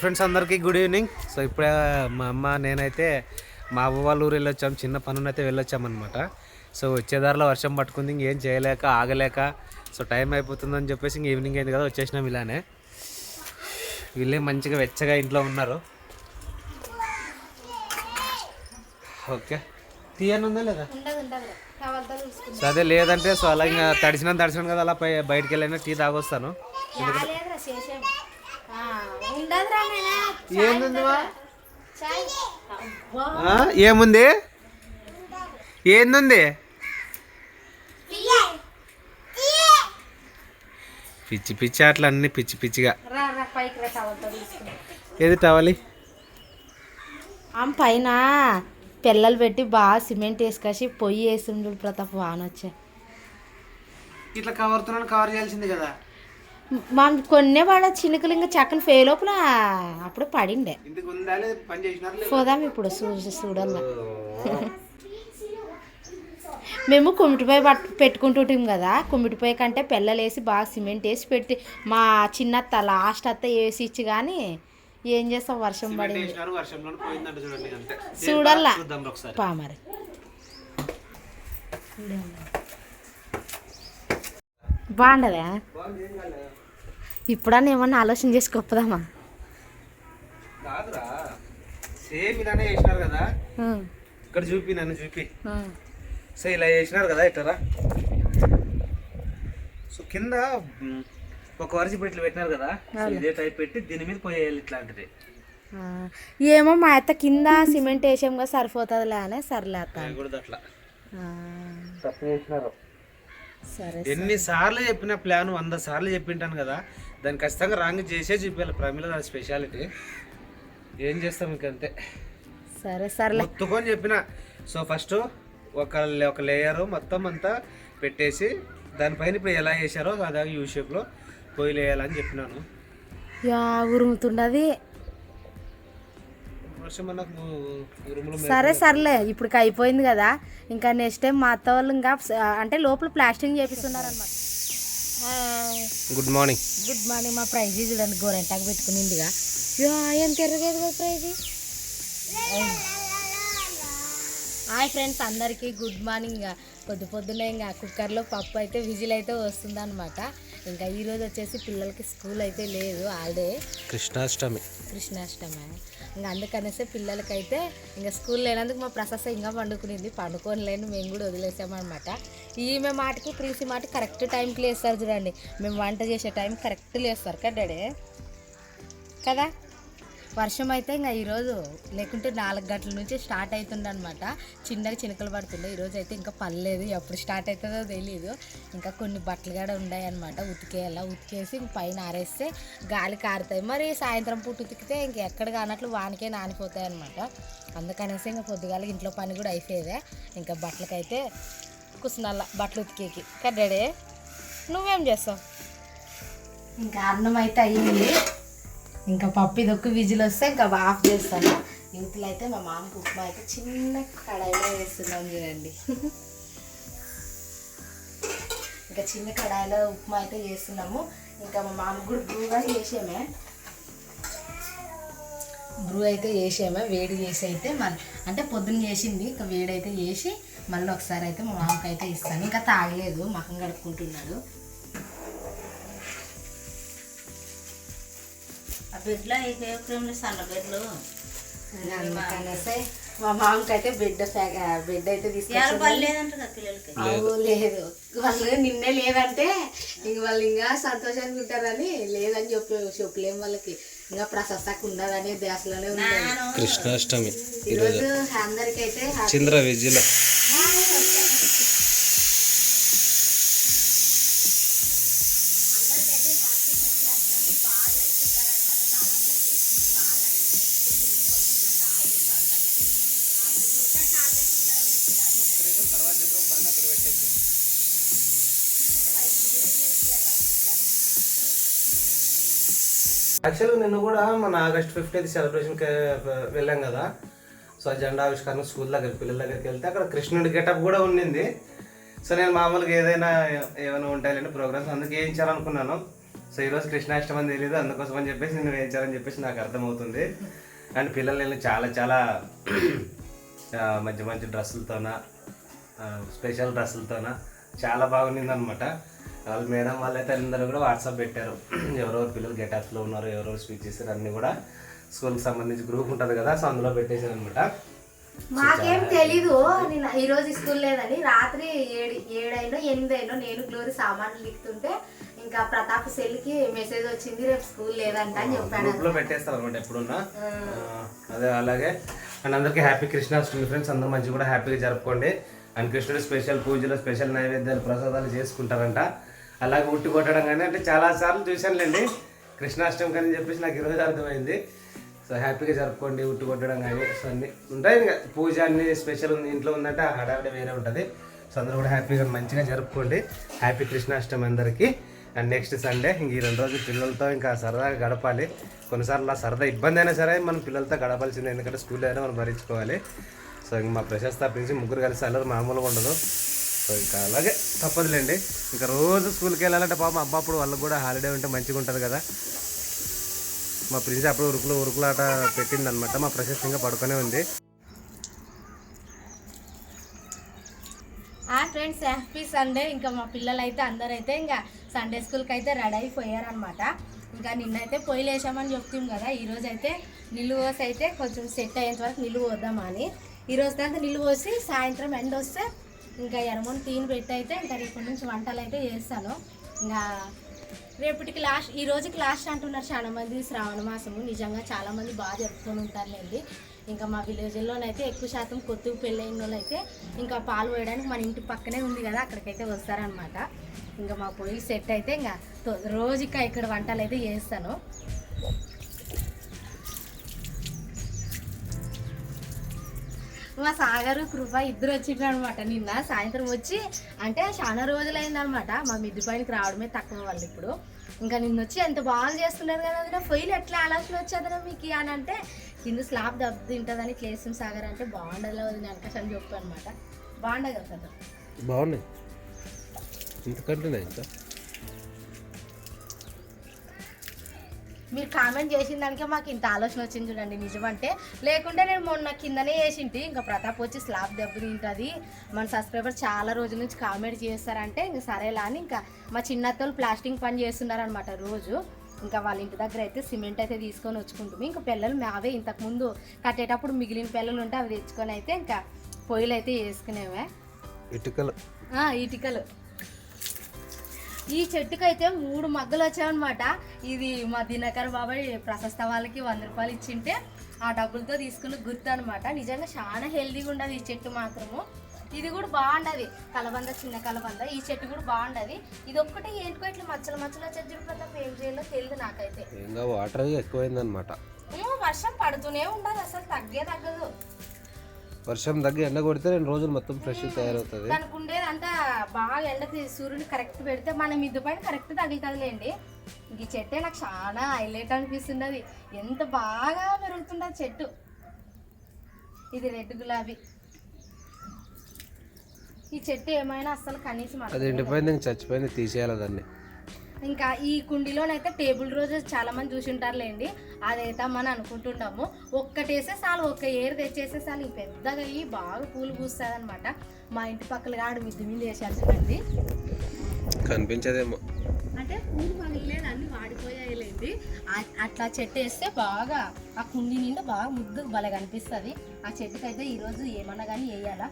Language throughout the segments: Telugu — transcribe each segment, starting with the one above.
ఫ్రెండ్స్ అందరికీ గుడ్ ఈవినింగ్ సో ఇప్పుడే మా అమ్మ నేనైతే మా అవ్వ వాళ్ళ ఊరు వెళ్ళొచ్చాం. చిన్న పనునైతే అయితే వెళ్ళొచ్చామన్నమాట. సో వచ్చేదారిలో వర్షం పట్టుకుంది. ఇంకేం చేయలేక ఆగలేక సో టైం అయిపోతుందని చెప్పేసి ఇంక ఈవినింగ్ అయింది కదా వచ్చేసినాం ఇలానే. వీళ్ళే మంచిగా వెచ్చగా ఇంట్లో ఉన్నారు. ఓకే తీయని ఉందా లేదా అదే లేదంటే సో అలా ఇంకా తడిసిన తడిసిన కదా అలా బయటికి వెళ్ళైనా టీ తాగొస్తాను. ఏముంది ఏందుంది? పిచ్చి పిచ్చి అట్లా అన్ని పిచ్చి పిచ్చిగా. ఏది టవాలి పైన. పిల్లలు పెట్టి బాగా సిమెంట్ వేసుకొచ్చి పొయ్యి వేసిండు ప్రతాప్ వాన వచ్చే ఇట్లా కవర్తో కవర్ చేయాల్సింది కదా. మనం కొన్నే పడ చినుకలు ఇంకా చక్కని ఫే లోపల అప్పుడు పడిండే. పోదాం ఇప్పుడు చూడాల మేము కుమిటిపోయి పట్ పెట్టుకుంటుంటాం కదా కుమిటిపోయి కంటే పిల్లలేసి బాగా సిమెంట్ వేసి పెట్టి మా చిన్నత్త లాస్ట్ అత్త వేసి ఇచ్చి కానీ ఏం చేస్తాం వర్షం పడింది. అంతే. చూడాలా చూద్దాం ఒకసారి. పా మరి. బాగుండదా? ఇప్పుడన్నా ఏమన్నా ఆలోచన చేసి గొప్పదామా సేమ్ ఇలానే చేసినారు కదా. ఇక్కడ చూపి నన్ను చూపి. సో ఇలా చేసినారు కదా ఇట్లా సో కింద ఒక వరుస ఇట్లా పెట్టినారు కదా. ఇదే టైప్ పెట్టి దీని మీద పోయేయాలి ఇట్లాంటిది. ఏమో మా అత్త కింద సిమెంట్ వేసాం కదా సరిపోతుందిలే అని సర్లే అత్త. కూడా అట్లా. తప్పు చేసినారు. సరే ఎన్ని సార్లు చెప్పిన ప్లాన్ వంద సార్లు చెప్పింటాను కదా దాన్ని ఖచ్చితంగా రాంగ్ చేసే చూపించాలి ప్రమిళ దాని స్పెషాలిటీ. ఏం చేస్తాం ఇంకంతే సరే సర్లే. మొత్తుకొని చెప్పిన. సో ఫస్ట్ ఒక ఒక లేయర్ మొత్తం అంతా పెట్టేసి దానిపైన ఇప్పుడు ఎలా చేశారో అదే యూ షేప్లో పొయ్యిలు వేయాలని చెప్పినాను. యా ఉరుములు సరే సర్లే. ఇప్పుడు అయిపోయింది కదా. ఇంకా నెక్స్ట్ టైం మా అత్త వాళ్ళు ఇంకా అంటే లోపల ప్లాస్టింగ్ చేపిస్తున్నారు అనమాట గుడ్ మార్నింగ్ గుడ్ మార్నింగ్ మా ప్రైజ్ చూడండి. గోరెంటాకు పెట్టుకునిందిగా. యా ఎంత ఎర్రగేది కదా ప్రైజ్? హాయ్ ఫ్రెండ్స్ అందరికీ గుడ్ మార్నింగ్ ఇంకా. పొద్దు పొద్దునే ఇంకా కుక్కర్లో పప్పు అయితే విజిల్ అయితే వస్తుంది అనమాట ఇంకా ఈరోజు వచ్చేసి పిల్లలకి స్కూల్ అయితే లేదు హాలిడే. కృష్ణాష్టమి. కృష్ణాష్టమి. ఇంకా అందుకనేసి పిల్లలకైతే ఇంకా స్కూల్ లేనందుకు మా ప్రశస్త ఇంకా పండుకునింది. పండుకొని లేని మేము కూడా వదిలేసామన్నమాట. ఈమె మాటకి ప్రీసి మాట కరెక్ట్ టైంకి లేస్తారు చూడండి. మేము వంట చేసే టైం కరెక్ట్ లేస్తారు కదా డాడీ? కదా? వర్షం అయితే ఇంకా ఈరోజు లేకుంటే నాలుగు గంటల నుంచి స్టార్ట్ అవుతుండే అనమాట చిన్నగా చినుకలు పడుతుండే. ఈరోజు అయితే ఇంకా పర్లేదు ఎప్పుడు స్టార్ట్ అవుతుందో తెలియదు ఇంకా కొన్ని బట్టలు కూడా ఉన్నాయి అనమాట ఉతికేయాల? ఉతికేసి ఇంక పైన ఆరేస్తే గాలి కారుతాయి. మరి సాయంత్రం పూట ఉతికితే ఇంక ఎక్కడ కానట్లు వానికే నానిపోతాయి అనమాట అందుకనేసి ఇంకా పొద్దుగాల ఇంట్లో పని కూడా అయిపోయేదే. ఇంకా బట్టలకైతే కుసునాల బట్టలు ఉతికేకి. కడ్డాడే నువ్వేం చేస్తావు? ఇంకా అన్నం అయితే అయ్యింది ఇంకా పప్పు ఇది ఒక విజిల్ వస్తే ఇంకా ఆఫ్ చేస్తాను. యూత్లో అయితే మా మామకి ఉప్మా అయితే చిన్న కడాయిలో వేస్తున్నాం చూడండి. ఇంకా చిన్న కడాయిలో ఉప్మా అయితే చేస్తున్నాము. ఇంకా మా మామకు కూడా బ్రూగా చేసామే. బ్రూ అయితే చేసామే వేడి చేసి అయితే మళ్ళీ అంటే పొద్దున్న చేసింది ఇంకా వేడి అయితే చేసి మళ్ళీ ఒకసారి అయితే మా మామకి అయితే ఇస్తాను. ఇంకా తాగలేదు మకం కడుక్కుంటున్నాడు. ఆ బెడ్లో అయిపోయి సన్న అందుకనేసి మా మామకి అయితే బెడ్ బెడ్ అయితే అవు లేదు. వాళ్ళు నిన్నే లేదంటే ఇంక వాళ్ళు ఇంకా సంతోషంగా ఉంటారని లేదని చెప్పి చెప్పలేము వాళ్ళకి. ఇంకా ప్రశస్తకు ఉండదని దేశంలోనే ఉంది కృష్ణాష్టమి ఈరోజు అందరికి అయితే హ్యాపీ చంద్ర విజయలో యాక్చువల్గా నిన్న కూడా మన ఆగస్ట్ ఫిఫ్టీన్త్ సెలబ్రేషన్కి వెళ్ళాం కదా. సో జెండా ఆవిష్కరణ స్కూల్ దగ్గర పిల్లల దగ్గరికి వెళ్తే అక్కడ కృష్ణుడి గెటప్ కూడా ఉండింది సో నేను మామూలుగా ఏదైనా ఏమైనా ఉంటాయంటే ప్రోగ్రామ్స్ అందుకే వేయించాలనుకున్నాను సో ఈరోజు కృష్ణాష్టమి అని తెలియదు అందుకోసం అని చెప్పేసి నేను వేయించాలని చెప్పేసి నాకు అర్థమవుతుంది. అండ్ పిల్లలు నేను చాలా చాలా మంచి మంచి డ్రెస్సులతోన స్పెషల్ డ్రెస్సులతోన చాలా బాగుండింది అనమాట వాళ్ళు మేడం వాళ్ళైతే అందరూ కూడా వాట్సాప్ పెట్టారు. ఎవరెవరు పిల్లలు గెటప్స్లో ఉన్నారు ఎవరెవరు స్పీచ్ చేశారు అన్నీ కూడా స్కూల్కి సంబంధించి గ్రూప్ ఉంటుంది కదా సో అందులో పెట్టేశారు అనమాట మాకేం తెలీదు. నేను ఈ రోజు స్కూల్ లేదని రాత్రి ఏడు ఏడైనో ఎనిమిది అయినో నేను గ్లోరీ సామాన్లు లిక్తుంటే ఇంకా ప్రతాప్ సెల్కి మెసేజ్ వచ్చింది రేపు స్కూల్ లేదంట అని పెట్టేస్తారు అనమాట ఎప్పుడున్నా. అదే అలాగే. అండ్ అందరికీ హ్యాపీ కృష్ణాష్టమి ఫ్రెండ్స్ అందరూ మంచిగా కూడా హ్యాపీగా జరుపుకోండి. అండ్ కృష్ణుడు స్పెషల్ పూజలు స్పెషల్ నైవేద్యాలు ప్రసాదాలు చేసుకుంటారంట. అలాగే ఉట్టి కొట్టడం కానీ అంటే చాలా సార్లు చూశానులేండి. కృష్ణాష్టమి కానీ చెప్పేసి నాకు ఈరోజు అర్థమైంది. సో హ్యాపీగా జరుపుకోండి ఉట్టి కొట్టడం కానీ. సో అన్ని ఉంటాయి ఇంకా పూజ అన్ని స్పెషల్ ఉంది ఇంట్లో ఉందంటే ఆ హడావిడి వేరే ఉంటుంది. సో అందరూ కూడా హ్యాపీగా మంచిగా జరుపుకోండి. హ్యాపీ కృష్ణాష్టమి అందరికీ. అండ్ నెక్స్ట్ సండే ఇంక ఈ రెండు రోజులు పిల్లలతో ఇంకా సరదాగా గడపాలి. కొన్నిసార్లు ఆ సరదా ఇబ్బంది అయినా సరే మనం పిల్లలతో గడపాల్సిందే ఎందుకంటే స్కూల్ అయినా మనం భరించుకోవాలి. సో ఇంక మా ప్రశస్త ప్రిన్సి ముగ్గురు కలిసి అల్లరి మామూలుగా ఉండదు. సో ఇంకా అలాగే తప్పదులేండి. ఇంకా రోజు స్కూల్కి వెళ్ళాలంటే పాపం అబ్బాప్పుడు వాళ్ళకి కూడా హాలిడే ఉంటే మంచిగా ఉంటుంది కదా. మా ప్రిన్స్ అప్పుడు ఉరుకులు ఉరుకులాట పెట్టింది అనమాట మా ప్రశస్తంగా పడుకునే ఉంది. ఆ ఫ్రెండ్స్ హ్యాపీ సండే ఇంకా మా పిల్లలు అయితే అందరూ అయితే ఇంకా సండే స్కూల్కి అయితే రెడీ అయిపోయారనమాట ఇంకా నిన్నైతే పొయ్యి వేసామని చెప్తాం కదా. ఈరోజు అయితే నిలువ పోసి అయితే కొంచెం సెట్ అయ్యేంత వరకు నిల్లు పోద్దామని. ఈరోజు దాకా నిలువ పోసి సాయంత్రం ఎండ వస్తే ఇంకా ఎరమోని తీని పెట్టి అయితే ఇంకా రేపటి నుంచి వంటలు అయితే చేస్తాను. ఇంకా రేపటికి లాస్ట్ ఈ రోజుకి లాస్ట్ అంటున్నారు చాలా మంది శ్రావణ మాసము. నిజంగా చాలా మంది బాగా జరుపుకొని ఉంటారులేండి ఇంకా మా విలేజ్లోనైతే ఎక్కువ శాతం కొత్తగా పెళ్ళైన వాళ్ళు అయితే ఇంకా పాలు పోయడానికి మన ఇంటి పక్కనే ఉంది కదా అక్కడికైతే వస్తారనమాట ఇంకా మా పొయ్యి సెట్ అయితే ఇంకా రోజుకి ఇక్కడ వంటలు అయితే చేస్తాను. మా సాగర్ కృప ఇద్దరు వచ్చిండ్రు అనమాట నిన్న. సాయంత్రం వచ్చి అంటే చాలా రోజులైందనమాట మా మిద్ది పైనకి రావడమే తక్కువ వాళ్ళు ఇప్పుడు. ఇంకా నిన్న వచ్చి ఎంత బాగా చేస్తున్నారు కదా అదన ఫెయిల్ ఎట్లా ఆలోచన వచ్చేదనా మీకు? అని అంటే కింద స్లాబ్ దెబ్బ తింటుందని క్లేసం సాగర్ అంటే బాగుండదు వదిన వెనక అని చెప్పు అనమాట బాగుండదు కదా కదా బాగున్నాయి. ఇంతకంటే మీరు కామెంట్ చేసిన దానికే మాకు ఇంత ఆలోచన వచ్చింది చూడండి నిజమంటే లేకుంటే నేను మొన్న కిందనే వేసింటి ఇంకా ప్రతాప్ వచ్చి స్లాబ్ దెబ్బ తింటుంది. మన సబ్స్క్రైబర్ చాలా రోజుల నుంచి కామెంట్ చేస్తారంటే ఇంకా సరేలా అని ఇంకా మా చిన్నత్తలు ప్లాస్టింగ్ పని చేస్తున్నారనమాట రోజు. ఇంకా వాళ్ళ ఇంటి దగ్గర అయితే సిమెంట్ అయితే తీసుకొని వచ్చుకుంటాము ఇంకా పిల్లలు మావే ఇంతకుముందు కట్టేటప్పుడు మిగిలిన పిల్లలు ఉంటే అవి తెచ్చుకొని అయితే ఇంకా పొయ్యిలు అయితే వేసుకునేవే. ఇటుకలు. ఇటుకలు. ఈ చెట్టుకైతే మూడు మగ్గలు వచ్చాయన్నమాట. ఇది మా దినకర్ బాబాయ్ ప్రశస్త వాళ్ళకి వంద రూపాయలు ఇచ్చింటే ఆ డబ్బులతో తీసుకున్న గుర్తు అనమాట నిజంగా చాలా హెల్దీగా ఉండదు ఈ చెట్టు మాత్రము. ఇది కూడా బాగుండదు. కలబంద చిన్న కలబంద. ఈ చెట్టు కూడా బాగుండదు. ఇది ఒక్కటే ఏంటికో ఇట్లా మచ్చలు మచ్చలు వచ్చేది ప్రతాప్ ఏం చేయాలో తెలియదు నాకైతే. వాటర్ ఎక్కువైందనమాట వర్షం పడుతూనే ఉండదు అసలు తగ్గే తగ్గదు వర్షం తగ్గి ఎండ కొడితే రెండు రోజులు మొత్తం ఫ్రెష్ తయారవుతుంది. దానికి ఉండేది అంతా బాగా ఎండకి సూర్యుని కరెక్ట్ పెడితే మన మిద్దు పైన కరెక్ట్ తగులుతుందిలేండి. ఈ చెట్టే నాకు చాలా హైలైట్ అనిపిస్తున్నది ఎంత బాగా పెరుగుతుండదు చెట్టు. ఇది రెడ్ గులాబీ. ఈ చెట్టు ఏమైనా అస్సలు కనీసం అది ఎండిపోయింది చచ్చిపోయింది తీసేయాలి దాన్ని. ఇంకా ఈ కుండీలోనైతే టేబుల్ రోజెస్ చాలా మంది చూసి ఉంటారులేండి అది వేద్దామని అనుకుంటున్నాము ఒక్కటేసే చాలు ఒక్క ఏరు తెచ్చేసే చాలు. ఈ పెద్దగా అయ్యి బాగా పూలు పూస్తుంది అనమాట మా ఇంటి పక్కల కాడు మిద్ది మీద వేసేస్తుందండి కనిపించదేమో. అంటే పూలు పగలేదు అన్ని వాడిపోయాయిలేండి. అట్లా చెట్టు వేస్తే బాగా ఆ కుండీ నిండా బాగా ముద్దు భలే కనిపిస్తుంది. ఆ చెట్టుకైతే ఈరోజు ఏమన్నా కానీ వేయాలా?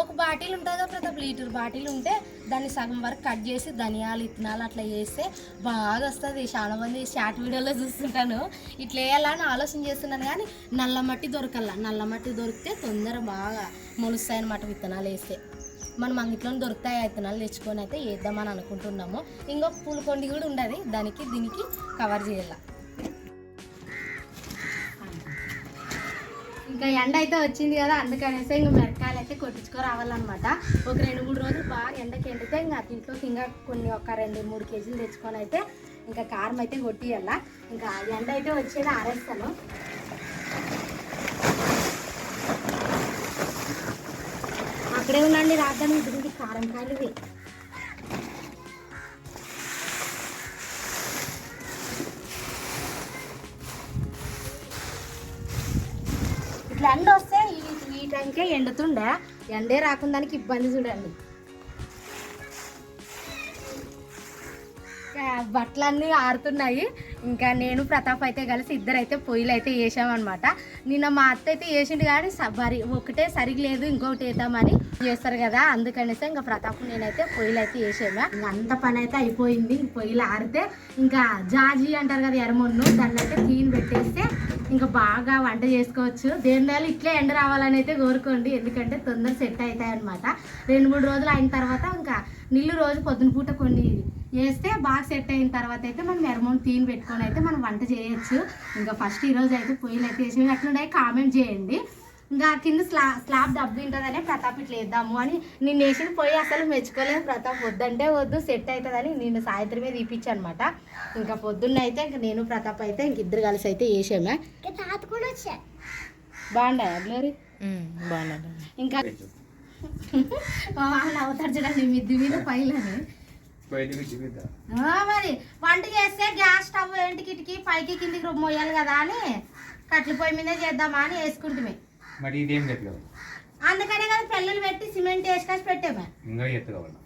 ఒక బాటిల్ ఉంటుంది కదా ప్రతి లీటర్ బాటిల్ ఉంటే దాన్ని సగం వరకు కట్ చేసి ధనియాలు ఇత్తనాలు అట్లా చేస్తే బాగా వస్తుంది. చాలా మంది షార్ట్ వీడియోలో చూస్తుంటాను. ఇట్లా వేయాలని ఆలోచన చేస్తున్నాను కానీ నల్ల మట్టి దొరకల్లా. నల్ల మట్టి దొరికితే తొందర బాగా మొలుస్తాయి అన్నమాట విత్తనాలు వేస్తే. మనం అంగిట్లో దొరుకుతాయి ఆ విత్తనాలు తెచ్చుకొని అయితే వేద్దామని అనుకుంటున్నాము. ఇంకొక పూలకొండి కూడా ఉండదు. దానికి దీనికి కవర్ చేయాల. ఇంకా ఎండ అయితే వచ్చింది కదా అందుకనేసి ఇంకా మిరకాయలు అయితే కొట్టించుకో రావాలన్నమాట ఒక రెండు మూడు రోజులు బాగా ఎండకి ఎండితే ఇంకా ఇంట్లోకి ఇంకా కొన్ని ఒక రెండు మూడు కేజీలు తెచ్చుకొని అయితే ఇంకా కారం అయితే కొట్టియాల ఇంకా ఎండ అయితే వచ్చేది ఆరేస్తాను. అక్కడే ఉండండి రాద్దాం. ఇది కారం కాయలు ఈ ఎండుతుండే. ఎండే రాకుండానికి ఇబ్బంది చూడండి. బట్టలన్నీ ఆరుతున్నాయి. ఇంకా నేను ప్రతాప్ అయితే కలిసి ఇద్దరు అయితే పొయ్యిలు అయితే వేసామన్నమాట నిన్న మా అత్త అయితే వేసిండు కానీ సరి ఒకటే సరిగ్లేదు ఇంకొకటి వేద్దామని చేస్తారు కదా. అందుకనేసి ఇంకా ప్రతాప్ నేనైతే పొయ్యిలు అయితే వేసాము ఇంకా అంత పని అయితే అయిపోయింది. ఇంక పొయ్యిలు ఆరితే ఇంకా జాజీ అంటారు కదా ఎర్రమొన్ను దాన్ని అయితే క్లీన్ పెట్టేస్తే ఇంకా బాగా వంట చేసుకోవచ్చు. దేని ఇట్లే ఎండ రావాలని అయితే కోరుకోండి. ఎందుకంటే తొందర సెట్ అవుతాయి అనమాట రెండు మూడు రోజులు అయిన తర్వాత ఇంకా నీళ్ళు రోజు పొద్దున పూట కొన్ని వేస్తే బాగా సెట్ అయిన తర్వాత అయితే మనం ఎర్మౌంట్ తీని పెట్టుకొని అయితే మనం వంట చేయొచ్చు. ఇంకా ఫస్ట్ ఈ రోజు అయితే పొయ్యిలు అయితే వేసి అట్లుండే కామెంట్ చేయండి. ఇంకా కింద స్లా స్లాబ్ డబ్బు ఉంటుందనే ప్రతాప్ ఇట్లా వేద్దాము అని నేను వేసిన పొయ్యి అసలు మెచ్చుకోలేదు ప్రతాప్. వద్దంటే వద్దు సెట్ అవుతుందని నేను సాయంత్రం మీద తీపిచ్చాను అనమాట ఇంకా పొద్దున్న అయితే ఇంకా నేను ప్రతాప్ అయితే ఇంక ఇద్దరు కలిసి అయితే వేసామే తాత కూడా వచ్చా? గ్లోరీ బాగున్నాను ఇంకా మా మామ నవ్వుతాడు చూడండి మిద్ది మీద పైలని. మరి వంట చేస్తే గ్యాస్ స్టవ్ ఏంటికి ఇటుకి పైకి కిందికి మోయాలి కదా అని కట్ల పొయ్యి మీద చేద్దామా అని వేసుకుంటుమే. మరి ఇదేం గట్టిగా అందుకనే కదా పెళ్ళలు పెట్టి సిమెంట్ వేసుకొచ్చి పెట్టామే ఇంకా ఎత్తు కావాలి